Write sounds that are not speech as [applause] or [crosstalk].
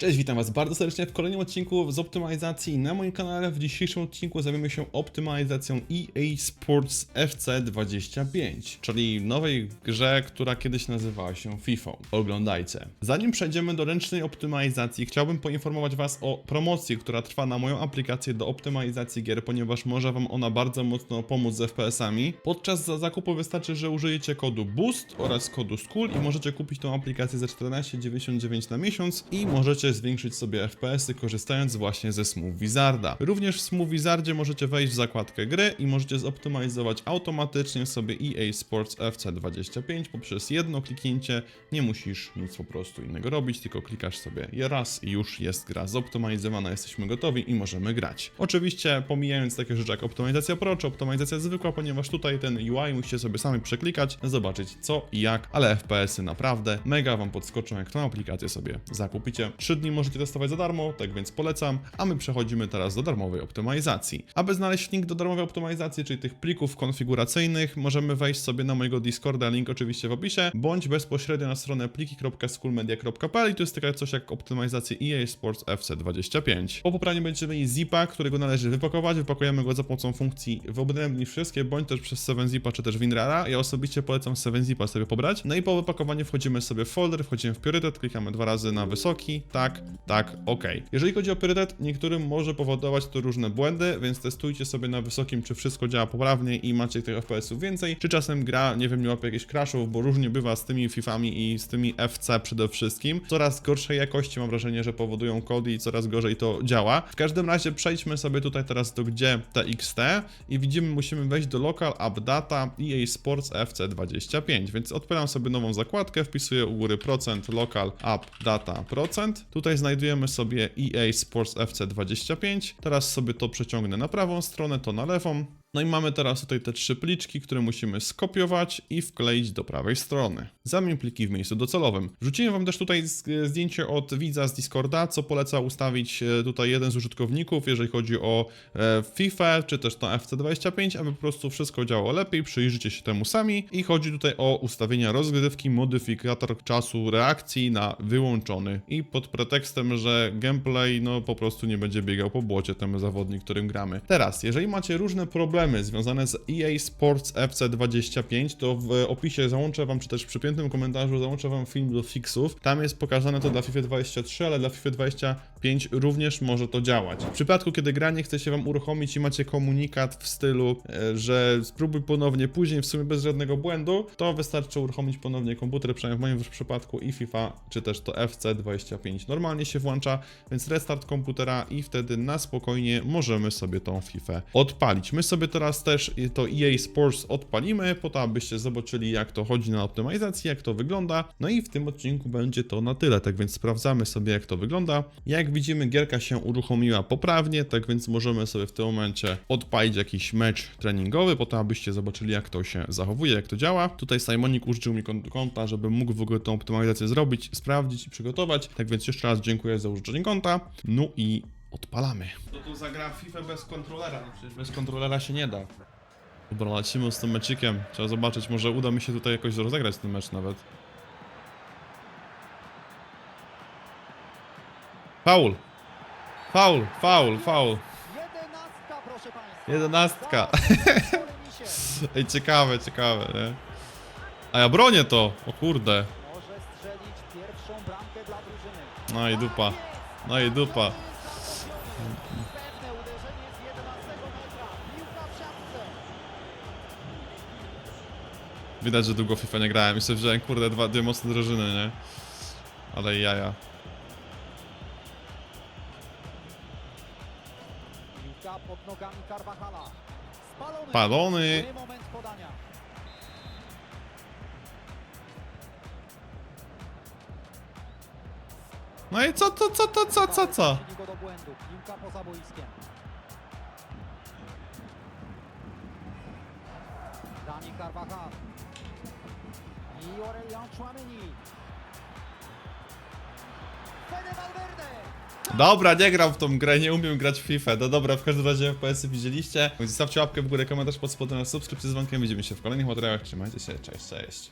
Cześć, witam Was bardzo serdecznie w kolejnym odcinku z optymalizacji na moim kanale. W dzisiejszym odcinku zajmiemy się optymalizacją EA Sports FC25, czyli nowej grze, która kiedyś nazywała się FIFA. Oglądajcie. Zanim przejdziemy do ręcznej optymalizacji, chciałbym poinformować Was o promocji, która trwa na moją aplikację do optymalizacji gier, ponieważ może Wam ona bardzo mocno pomóc z FPS-ami. Podczas za- zakupu wystarczy, że użyjecie kodu BOOST oraz kodu SKUL i możecie kupić tą aplikację za 14,99 na miesiąc i możecie zwiększyć sobie FPS-y korzystając właśnie ze Smooth Wizarda. Również w Smooth Wizardzie możecie wejść w zakładkę gry i możecie zoptymalizować automatycznie sobie EA Sports FC25 poprzez jedno kliknięcie. Nie musisz nic po prostu innego robić, tylko klikasz sobie raz i już jest gra zoptymalizowana, jesteśmy gotowi i możemy grać. Oczywiście pomijając takie rzeczy jak optymalizacja pro czy optymalizacja zwykła, ponieważ tutaj ten UI musicie sobie sami przeklikać, zobaczyć co i jak, ale FPS-y naprawdę mega wam podskoczą, jak tą aplikację sobie zakupicie. 3 dni możecie testować za darmo, tak więc polecam, a my przechodzimy teraz do darmowej optymalizacji. Aby znaleźć link do darmowej optymalizacji, czyli tych plików konfiguracyjnych, możemy wejść sobie na mojego Discorda, link oczywiście w opisie, bądź bezpośrednio na stronę pliki.schoolmedia.pl i to jest takie coś jak optymalizacja EA Sports FC25. Po popraniu będziemy mieli zipa, którego należy wypakować, wypakujemy go za pomocą funkcji wyodrębnij wszystkie, bądź też przez 7zipa czy też WinRara. Ja osobiście polecam 7zipa sobie pobrać. No i po wypakowaniu wchodzimy sobie w folder, wchodzimy w priorytet, klikamy dwa razy na wysoki, tak, tak, ok. Jeżeli chodzi o priorytet, niektórym może powodować to różne błędy, więc testujcie sobie na wysokim, czy wszystko działa poprawnie i macie tych FPS-ów więcej, czy czasem gra, nie wiem, nie łapie jakichś crashów, bo różnie bywa z tymi Fifami i z tymi FC przede wszystkim. Coraz gorszej jakości mam wrażenie, że powodują kody i coraz gorzej to działa. W każdym razie przejdźmy sobie tutaj teraz do gdzie TXT i widzimy, musimy wejść do Local App Data EA Sports FC25, więc odpalam sobie nową zakładkę, wpisuję u góry procent Local App Data procent. Tutaj znajdujemy sobie EA Sports FC25. Teraz sobie to przeciągnę na prawą stronę, to na lewą. No i mamy teraz tutaj te trzy pliczki, które musimy skopiować i wkleić do prawej strony. Zamień pliki w miejscu docelowym. Wrzuciłem wam też tutaj z- zdjęcie od widza z Discorda, co poleca ustawić e, tutaj jeden z użytkowników, jeżeli chodzi o e, FIFA, czy też na FC25, aby po prostu wszystko działało lepiej, przyjrzyjcie się temu sami. I chodzi tutaj o ustawienia rozgrywki, modyfikator czasu reakcji na wyłączony. I pod pretekstem, że gameplay no po prostu nie będzie biegał po błocie ten zawodnik, którym gramy. Teraz, jeżeli macie różne problemy związane z EA Sports FC25, to w opisie załączę wam, czy też w przypiętym komentarzu załączę wam film do fixów. Tam jest pokazane to dla FIFA 23, ale dla FIFA 25 również może to działać. W przypadku, kiedy gra nie chce się wam uruchomić i macie komunikat w stylu, e, że spróbuj ponownie później, w sumie bez żadnego błędu, to wystarczy uruchomić ponownie komputer, przynajmniej w moim przypadku i FIFA, czy też to FC25 normalnie się włącza, więc restart komputera i wtedy na spokojnie możemy sobie tą FIFA odpalić. My sobie teraz też to EA Sports odpalimy, po to abyście zobaczyli jak to chodzi na optymalizacji, jak to wygląda. No i w tym odcinku będzie to na tyle, tak więc sprawdzamy sobie jak to wygląda. Jak widzimy gierka się uruchomiła poprawnie, tak więc możemy sobie w tym momencie odpalić jakiś mecz treningowy, po to abyście zobaczyli jak to się zachowuje, jak to działa. Tutaj Simonik użyczył mi kon- konta, żeby mógł w ogóle tą optymalizację zrobić, sprawdzić i przygotować. Tak więc jeszcze raz dziękuję za użyczenie konta. No i odpalamy. To zagra FIFA bez kontrolera, no przecież bez kontrolera się nie da. Dobra, lecimy z tym meczykiem. Trzeba zobaczyć, może uda mi się tutaj jakoś rozegrać ten mecz nawet. Faul! Faul, faul, faul. Jedenastka, proszę Państwa. Jedenastka. [laughs] Ej, ciekawe, ciekawe, nie? A ja bronię to! O kurde. Może strzelić pierwszą bramkę dla drużyny. No i dupa. No i dupa. Pewne uderzenie z 11 metra. Piłka w siatce. Widać, że długo w FIFA nie grałem i sobie wziąłem, kurde, dwa, dwie mocne drużyny, nie? Ale jaja. Piłka pod nogami Carvajala. Spalony. Palony. Moment podania. No i co, co, co, co, co, co, co? Go do błędu. Piłka poza boiskiem. Dani Carvajal. I Aurelian Chouameni. Fede Valverde. Dobra, nie gram w tą grę, nie umiem grać w FIFA. No dobra, w każdym razie FPS-y widzieliście. Zostawcie łapkę w górę, komentarz pod spodem, subskrypcję z dzwonkiem. Widzimy się w kolejnych materiałach. Trzymajcie się, cześć, cześć.